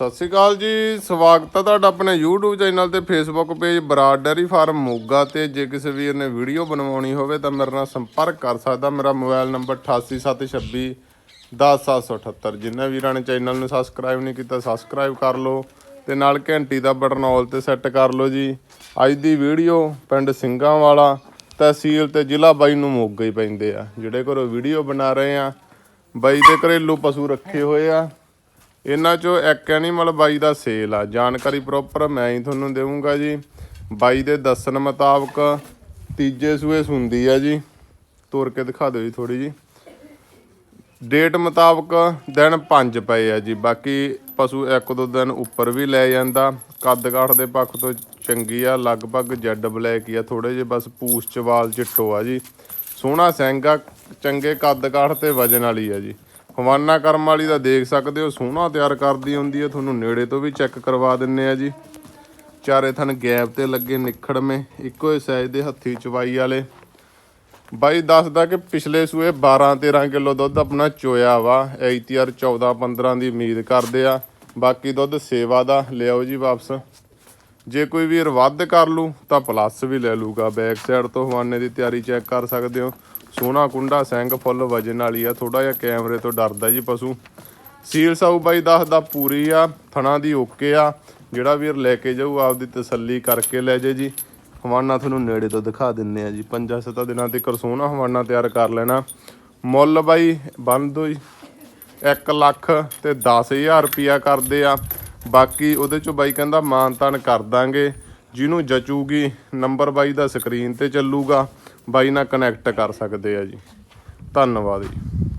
ਸਤਿ ਸ਼੍ਰੀ ਅਕਾਲ ਜੀ, ਸਵਾਗਤ ਹੈ ਤੁਹਾਡਾ ਆਪਣੇ YouTube ਚੈਨਲ ਤੇ Facebook page Brar dairy farm Moga ਤੇ। ਜੇ ਕਿਸੇ ਵੀਰ ਨੇ ਵੀਡੀਓ ਬਣਵਾਉਣੀ ਹੋਵੇ ਤਾਂ ਮੇਰੇ ਨਾਲ ਸੰਪਰਕ ਕਰ ਸਕਦਾ। ਮੇਰਾ ਮੋਬਾਈਲ ਨੰਬਰ 8876 10778 ਜਿਨ੍ਹਾਂ ਵੀਰਾਂ ਨੇ ਚੈਨਲ ਨੂੰ ਸਬਸਕ੍ਰਾਈਬ ਨਹੀਂ ਕੀਤਾ ਸਬਸਕ੍ਰਾਈਬ ਕਰ ਲਓ ਤੇ ਨਾਲ ਘੰਟੀ ਦਾ ਬਟਨ ਆਲ ਤੇ ਸੈੱਟ ਕਰ ਲਓ ਜੀ। ਅੱਜ ਦੀ ਵੀਡੀਓ ਪਿੰਡ ਸਿੰਘਾਂ ਵਾਲਾ ਤਹਿਸੀਲ ਤੇ ਜ਼ਿਲ੍ਹਾ ਬਾਈ ਨੂੰ ਮੋਗਾ ਹੀ ਪੈਂਦੇ ਆ। ਜਿਹੜੇ ਘਰੋਂ ਵੀਡੀਓ ਬਣਾ ਰਹੇ ਆ, ਬਾਈ ਦੇ ਘਰੇਲੂ ਪਸ਼ੂ ਰੱਖੇ ਹੋਏ ਆ। ਇਹਨਾਂ ਚੋਂ ਇੱਕ ਐਨੀਮਲ ਬਾਈ ਦਾ ਸੇਲ ਆ। ਜਾਣਕਾਰੀ ਪ੍ਰੋਪਰ ਮੈਂ ਹੀ ਤੁਹਾਨੂੰ ਦੇਵਾਂਗਾ ਜੀ। ਬਾਈ ਦੇ ਦੱਸਣ ਮੁਤਾਬਕ ਤੀਜੇ ਸੂਏ ਸੁੰਦੀ ਆ ਜੀ। ਤੋਰ ਕੇ ਦਿਖਾ ਦਿਓ ਜੀ ਥੋੜੀ ਜੀ। ਡੇਟ ਮੁਤਾਬਕ ਦਿਨ 5 ਪਏ ਆ ਜੀ। ਬਾਕੀ ਪਸ਼ੂ ਇੱਕ ਦੋ ਦਿਨ ਉੱਪਰ ਵੀ ਲੈ ਜਾਂਦਾ। ਕੱਦ ਕਾਠ ਦੇ ਪੱਖ ਤੋਂ ਚੰਗੀ ਆ। ਲਗਭਗ ਜੈਡ ਬਲੈਕ ਹੀ ਆ। ਥੋੜੇ ਜਿਹੇ ਬਸ ਪੂਛ ਚਵਾਲ ਚਿੱਟੋ ਆ ਜੀ। ਸੋਹਣਾ ਸਿੰਘ ਆ ਚੰਗੇ ਕੱਦ ਕਾਠ ਤੇ ਵਜਨ ਵਾਲੀ ਆ ਜੀ। ਹਵਾਨਾ ਕਰਮ ਵਾਲੀ ਦਾ ਦੇਖ ਸਕਦੇ ਹੋ, ਸੋਹਣਾ ਤਿਆਰ ਕਰਦੀ ਹੁੰਦੀ ਹੈ, ਤੁਹਾਨੂੰ ਨੇੜੇ ਤੋਂ ਵੀ ਚੈੱਕ ਕਰਵਾ ਦਿੰਨੇ ਆ ਜੀ। ਚਾਰੇ ਥਣ ਗੈਪ ਤੇ ਲੱਗੇ ਨਿਖੜਵੇਂ ਇੱਕੋ ਹੀ ਸਾਈਜ਼ ਦੇ ਹੱਥੀ ਚਵਾਈ ਵਾਲੇ। ਬਾਈ, ਦੱਸਦਾ ਕਿ ਪਿਛਲੇ ਸੂਏ 12 13 ਕਿਲੋ ਦੁੱਧ ਆਪਣਾ ਚੋਇਆ ਵਾ ਐਤੀਆਰ 14 15 ਦੀ ਉਮੀਦ ਕਰਦੇ ਆ। ਬਾਕੀ ਦੁੱਧ ਸੇਵਾ ਦਾ, ਲਿਆਓ ਜੀ ਵਾਪਸ। ਜੇ ਕੋਈ ਵੀਰ ਵੱਧ ਕਰ ਲੂ, ਤਾਂ ਪਲੱਸ ਵੀ ਲੈ ਲੂਗਾ। ਬੈਕ ਸਾਈਡ ਤੋਂ ਹਵਾਨੇ ਦੀ ਤਿਆਰੀ ਚੈੱਕ ਕਰ ਸਕਦੇ ਹੋ। ਸੋਹਣਾ ਕੁੰਡਾ, ਸਿੰਘ ਫੁੱਲ ਵਜਨ ਵਾਲੀ ਆ। ਥੋੜਾ ਜਿਹਾ ਕੈਮਰੇ ਤੋਂ ਡਰਦਾ ਜੀ ਪਸ਼ੂ। ਸੀਲ ਸਾਊ ਬਾਈ ਦੱਸਦਾ ਪੂਰੀ ਆ, ਥਣਾ ਦੀ ਓਕੇ ਆ। ਜਿਹੜਾ ਵੀਰ ਲੈ ਕੇ ਜਾਊ, ਆਪਦੀ ਤਸੱਲੀ ਕਰਕੇ ਲੈ ਜੇ ਜੀ। ਹਵਾਨਾ ਤੁਹਾਨੂੰ ਨੇੜੇ ਤੋਂ ਦਿਖਾ ਦਿੰਨੇ ਆ ਜੀ। ਪੰਜਾਂ ਸੱਤਾਂ ਦਿਨਾਂ ਤੱਕ ਸੋਹਣਾ ਹਵਾਨਾ ਤਿਆਰ ਕਰ ਲੈਣਾ। ਮੁੱਲ ਬਾਈ ਬੰਦ ਹੋਈ 1 ਲੱਖ ਤੇ 10000 ਰੁਪਿਆ ਕਰਦੇ ਆ। ਬਾਕੀ ਉਹਦੇ ਚੋਂ ਬਾਈ ਕਹਿੰਦਾ ਮਾਨ ਤਾਨ ਕਰ ਦਾਂਗੇ, ਜਿਹਨੂੰ ਜਚੂਗੀ ਨੰਬਰ ਬਾਈ ਦਾ ਸਕਰੀਨ ਤੇ ਚੱਲੂਗਾ, ਬਾਈ ਨਾਲ ਕਨੈਕਟ ਕਰ ਸਕਦੇ ਆ ਜੀ। ਧੰਨਵਾਦ ਜੀ।